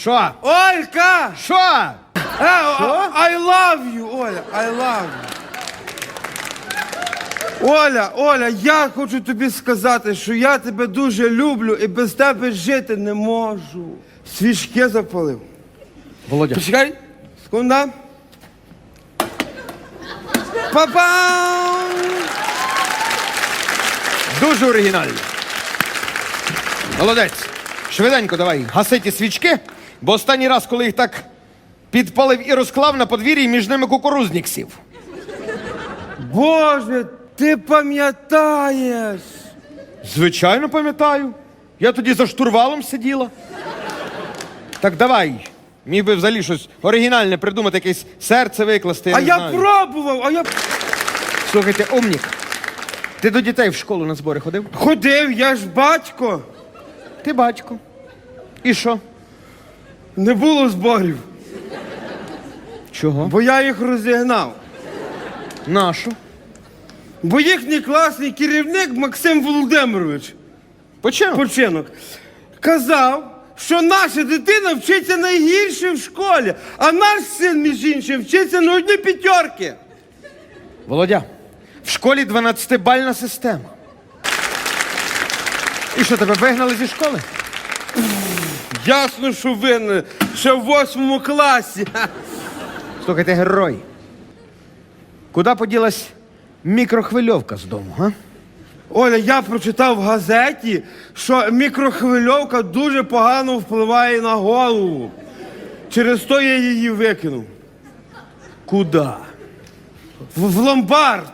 Що? Олька! Що? Е, I love you, Оля, I love you. Оля, Оля, я хочу тобі сказати, що я тебе дуже люблю і без тебе жити не можу. Свічки запалив. Володя. Почекай, секунда. Па-пам! Дуже оригінально. Молодець. Швиденько давай, гаси ті свічки, бо останній раз, коли їх так підпалив і розклав на подвір'ї, між ними кукурузник сів. Боже, ти пам'ятаєш. Звичайно, пам'ятаю. Я тоді за штурвалом сиділа. Так давай. Міг би взагалі щось оригінальне придумати, якесь серце викласти. А не я знаю. пробував, а я Слухайте, умнік. Ти до дітей в школу на збори ходив? ходив, я ж батько. Ти батько. І що? Не було зборів, Чого? бо я їх розігнав. Нашу. Бо їхній класний керівник Максим Володимирович Почему? починок казав, що наша дитина вчиться найгірше в школі, а наш син, між іншим, вчиться на одні п'ятерки. Володя, в школі 12-бальна система. І що, тебе вигнали зі школи? Ясно, що винен ще в восьмому класі. Ха. Слухай, ти герой. Куди поділась мікрохвильовка з дому, га? Оля, я прочитав в газеті, що мікрохвильовка дуже погано впливає на голову. Через то я її викинув. Куди? В, в ломбард.